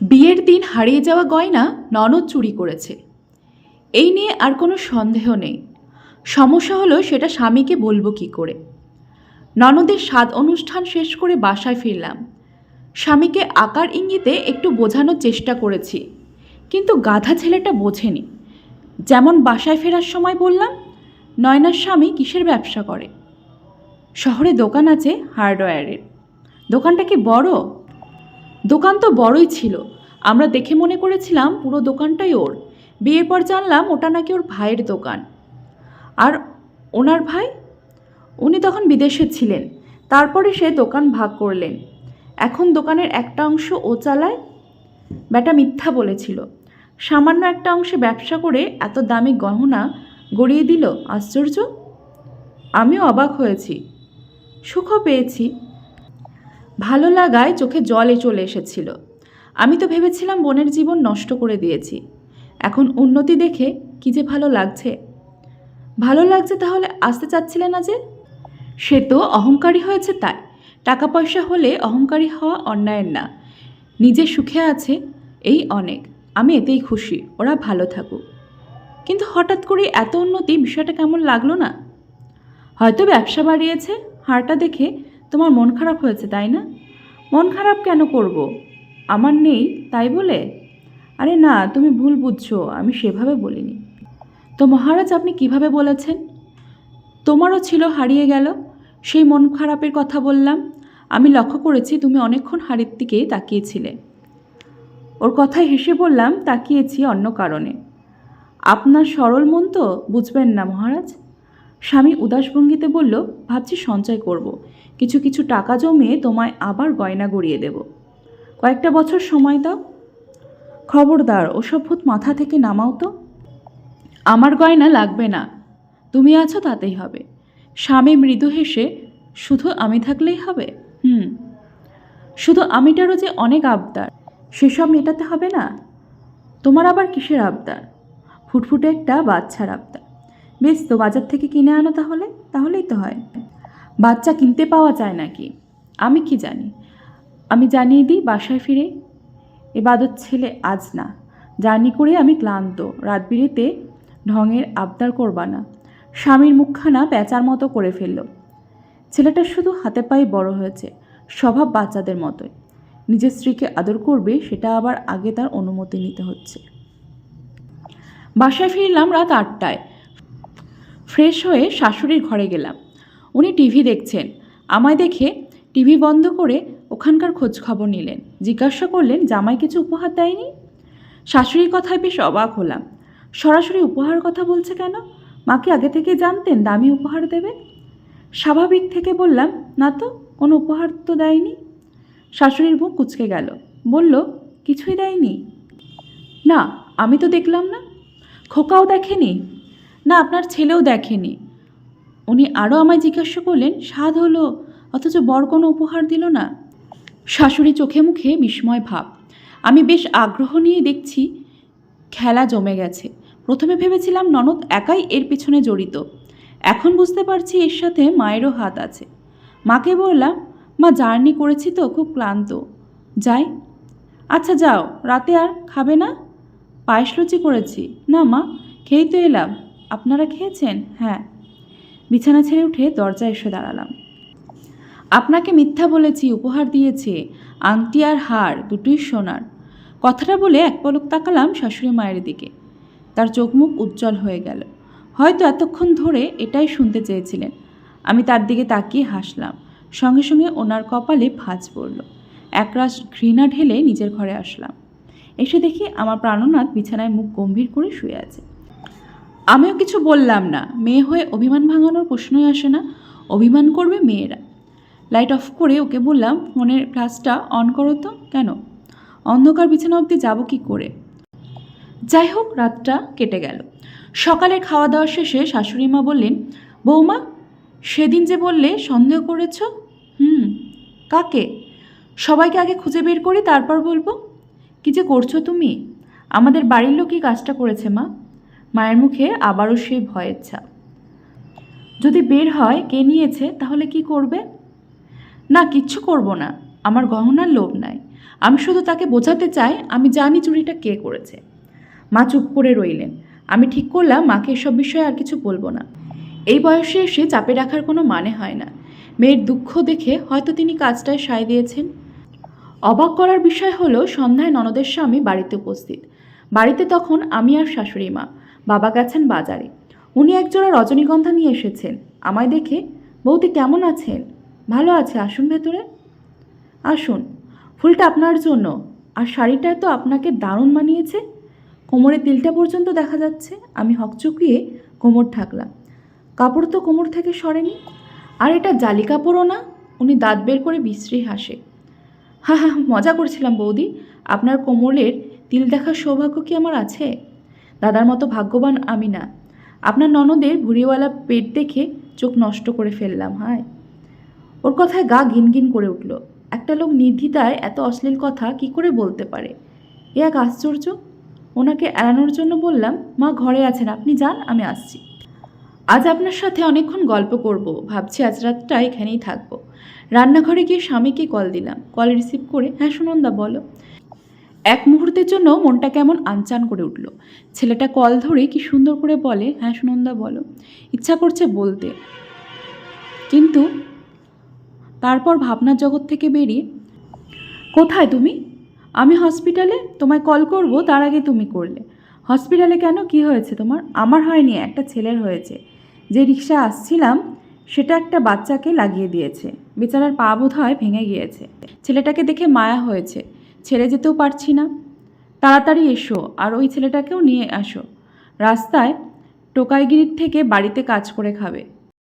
বিয়ের দিন হারিয়ে যাওয়া গয়না ননদ চুরি করেছে। এই নিয়ে আর কোনো সন্দেহ নেই। সমস্যা হলো সেটা স্বামীকে বলব কি করে। ননদের স্বাদ অনুষ্ঠান শেষ করে বাসায় ফিরলাম। স্বামীকে আকার ইঙ্গিতে একটু বোঝানোর চেষ্টা করেছি, কিন্তু গাধা ছেলেটা বোঝেনি। যেমন বাসায় ফেরার সময় বললাম, নয়নার স্বামী কিসের ব্যবসা করে? শহরে দোকান আছে হার্ডওয়্যারের। দোকানটা কি বড়? দোকান তো বড়ই ছিল। আমরা দেখে মনে করেছিলাম পুরো দোকানটাই ওর। বিয়ের পর জানলাম ওটা নাকি ওর ভাইয়ের দোকান। আর ওনার ভাই? উনি তখন বিদেশে ছিলেন। তারপরে সে দোকান ভাগ করলেন। এখন দোকানের একটা অংশ ও চালায়। ব্যাটা মিথ্যা বলেছিল। সামান্য একটা অংশে ব্যবসা করে এত দামি গহনা গড়িয়ে দিল, আশ্চর্য? আমিও অবাক হয়েছি। সুখও পেয়েছি। ভালো লাগায় চোখে জলে চলে এসেছিল। আমি তো ভেবেছিলাম বোনের জীবন নষ্ট করে দিয়েছি। এখন উন্নতি দেখে কি যে ভালো লাগছে? ভালো লাগছে তাহলে আসতে চাচ্ছিলে না যে? সে তো অহংকারী হয়েছে তাই। টাকা পয়সা হলে অহংকারী হওয়া অন্যায়ের না। নিজে সুখে আছে এই অনেক। আমি এতেই খুশি, ওরা ভালো থাকুক। কিন্তু হঠাৎ করে এত উন্নতি বিষয়টা কেমন লাগল না? হয়তো ব্যবসা বাড়িয়েছে, হারটা দেখে তোমার মন খারাপ হয়েছে, তাই না? মন খারাপ কেন করব? আমার নেই, তাই বলে? আরে না, তুমি ভুল বুঝছ, আমি সেভাবে বলিনি। তো মহারাজ, আপনি কীভাবে বলেছেন? তোমারও ছিল হারিয়ে গেল। সেই মন খারাপের কথা বললাম। আমি লক্ষ্য করেছি তুমি অনেকক্ষণ হাড়ির দিকে তাকিয়েছিলে। ওর কথায় হেসে বললাম, তাকিয়েছি অন্য কারণে। আপনার সরল মন তো, বুঝবেন না মহারাজ? স্বামী উদাস ভঙ্গিতে বলল, ভাবছি সঞ্চয় করব। কিছু কিছু টাকা জমিয়ে তোমায় আবার গয়না গড়িয়ে দেব। কয়েকটা বছর সময় দাও। খবরদার ওসব ভূত মাথা থেকে নামাও তো। আমার গয়না লাগবে না। তুমি আছো তাতেই হবে। স্বামী মৃদু হেসে, শুধু আমি থাকলেই হবে? হুম। শুধু আমিটারও যে অনেক আবদার, সেসব মেটাতে হবে না। তোমার আবার কিসের আবদার? ফুটফুটে একটা বাচ্চার আবদার। বেশ তো, বাজার থেকে কিনে আনো তাহলে। তাহলেই তো হয়। বাচ্চা কিনতে পাওয়া যায় নাকি? আমি কি জানি? আমি জানিয়ে দিই বাসায় ফিরে। এবাদত ছেলে আজ না। জার্নি করে আমি ক্লান্ত। রাত বিরেতে ঢঙের আবদার করবা না। স্বামীর মুখখানা পেঁচার মতো করে ফেলল। ছেলেটা শুধু হাতে পায়ে বড় হয়েছে, স্বভাব বাচ্চাদের মতোই। নিজের স্ত্রীকে আদর করবে, সেটা আবার আগে তার অনুমতি নিতে হচ্ছে। বাসায় ফিরলাম রাত আটটায়। ফ্রেশ হয়ে শাশুড়ির ঘরে গেলাম। উনি টিভি দেখছেন। আমায় দেখে টিভি বন্ধ করে ওখানকার খোঁজ খবর নিলেন। জিজ্ঞাসা করলেন, জামাই কিছু উপহার দেয়নি? শাশুড়ির কথায় বেশ অবাক হলাম। সরাসরি উপহার কথা বলছে কেন? মাকে আগে থেকে জানতেন দামি উপহার দেবে? স্বাভাবিক থেকে বললাম, না তো, কোনো উপহার তো দেয়নি। শাশুড়ির মুখ কুচকে গেল। বলল, কিছুই দেয়নি? না, আমি তো দেখলাম না। খোকাও দেখেনি? না, আপনার ছেলেও দেখেনি। উনি আরও আমায় জিজ্ঞাসা করলেন, স্বাদ হলো, অথচ বর কোনো উপহার দিল না? শাশুড়ি চোখে মুখে বিস্ময় ভাব। আমি বেশ আগ্রহ নিয়ে দেখছি খেলা জমে গেছে। প্রথমে ভেবেছিলাম ননদ একাই এর পিছনে জড়িত। এখন বুঝতে পারছি এর সাথে মায়েরও হাত আছে। মাকে বললাম, মা, জার্নি করেছি তো, খুব ক্লান্ত। যাই। আচ্ছা যাও, রাতে আর খাবে না? পায়েস লুচি করেছি। না মা, খেয়েই তো এলাম। আপনারা খেয়েছেন? হ্যাঁ। বিছানা ছেড়ে উঠে দরজায় এসে দাঁড়ালাম। আপনাকে মিথ্যা বলেছি, উপহার দিয়েছে, আংটি আর হার, দুটোই সোনার। কথাটা বলে এক পলক তাকালাম শাশুড়ি মায়ের দিকে। তার চোখ মুখ উজ্জ্বল হয়ে গেল। হয়তো এতক্ষণ ধরে এটাই শুনতে চেয়েছিলেন। আমি তার দিকে তাকিয়ে হাসলাম। সঙ্গে সঙ্গে ওনার কপালে ভাঁজ পড়ল। একরাশ ঘৃণা ঢেলে নিজের ঘরে আসলাম। এসে দেখি আমার প্রাণনাথ বিছানায় মুখ গম্ভীর করে শুয়ে আছে। আমিও কিছু বললাম না। মেয়ে হয়ে অভিমান ভাঙানোর প্রশ্নই আসে না। অভিমান করবে মেয়েরা। লাইট অফ করে ওকে বললাম, ফোনের ফ্ল্যাশটা অন করো তো। কেন? অন্ধকার বিছানা অবধি যাব কি করে? যাই হোক, রাতটা কেটে গেল। সকালে খাওয়া দাওয়া শেষে শাশুড়ি মা বললেন, বৌমা, সেদিন যে বললে সন্দেহ করেছ? হুম। কাকে? সবাইকে আগে খুঁজে বের করি, তারপর বলব? কি যে করছ তুমি? আমাদের বাড়ির লোকই কাজটা করেছে মা। মায়ের মুখে আবারও সেই ভয়ের ছাপ যদি বের হয়, কে নিয়েছে, তাহলে কি করবে? না, কিচ্ছু করব না। আমার গহনার লোভ নাই। আমি শুধু তাকে বোঝাতে চাই, আমি জানি চুরিটা কে করেছে। মা চুপ করে রইলেন। আমি ঠিক করলাম, মাকে এসব বিষয়ে আর কিছু বলব না। এই বয়সে এসে চাপে রাখার কোনো মানে হয় না। মেয়ের দুঃখ দেখে হয়তো তিনি কাজটায় সায় দিয়েছেন। অবাক করার বিষয় হলো, সন্ধ্যায় ননদের স্বামী বাড়িতে উপস্থিত। বাড়িতে তখন আমি আর শাশুড়ি মা। বাবা গেছেন বাজারে। উনি একজোড়া রজনীগন্ধা নিয়ে এসেছেন। আমায় দেখে, বৌদি কেমন আছেন? ভালো আছে, আসুন ভেতরে। আসুন, ফুলটা আপনার জন্য। আর শাড়িটা তো আপনাকে দারুণ মানিয়েছে। কোমরে তিলটা পর্যন্ত দেখা যাচ্ছে। আমি হকচকিয়ে কোমর ঠাকলাম। কাপড় তো কোমর থেকে সরেনি। আর এটা জালি কাপড়ও না। উনি দাঁত বের করে বিশ্রী হাসে। হা হা, মজা করছিলাম বৌদি। আপনার কোমরের তিল দেখার সৌভাগ্য কি আমার আছে? দাদার মতো ভাগ্যবান আমি না। আপনার ননদের ভুড়িওয়ালা পেট দেখে চোখ নষ্ট করে ফেললাম, হায়। ওর কথায় গা ঘিনঘিন করে উঠল। একটা লোক নির্দ্বিধায় এত অশ্লীল কথা কি করে বলতে পারে? এ এক আশ্চর্য। ওনাকে এড়ানোর জন্য বললাম, মা ঘরে আছেন, আপনি যান, আমি আসছি। আজ আপনার সাথে অনেকক্ষণ গল্প করব। ভাবছি আজ রাতটা এখানেই থাকব। রান্নাঘরে গিয়ে স্বামীকে কল দিলাম। কল রিসিভ করে হ্যাঁ সুনন্দা, বলো। এক মুহূর্তের জন্য মনটা কেমন আনচান করে উঠল। ছেলেটা কল ধরে কি সুন্দর করে বলে হ্যাঁ সুনন্দা, বলো। ইচ্ছা করছে বলতে। কিন্তু তারপর ভাবনার জগৎ থেকে বেরিয়ে, কোথায় তুমি? আমি হসপিটালে তোমায় কল করব, তার আগে তুমি করলে। হসপিটালে কেন? কি হয়েছে তোমার? আমার হয়নি, একটা ছেলের হয়েছে। যে রিক্সা আসছিলাম, সেটা একটা বাচ্চাকে লাগিয়ে দিয়েছে। বেচারার পা বোধ হয় ভেঙে গিয়েছে। ছেলেটাকে দেখে মায়া হয়েছে। ছেড়ে যেতেও পারছি না। তাড়াতাড়ি এসো আর ওই ছেলেটাকেও নিয়ে আসো। রাস্তায় টোকাইগিরির থেকে বাড়িতে কাজ করে খাবে।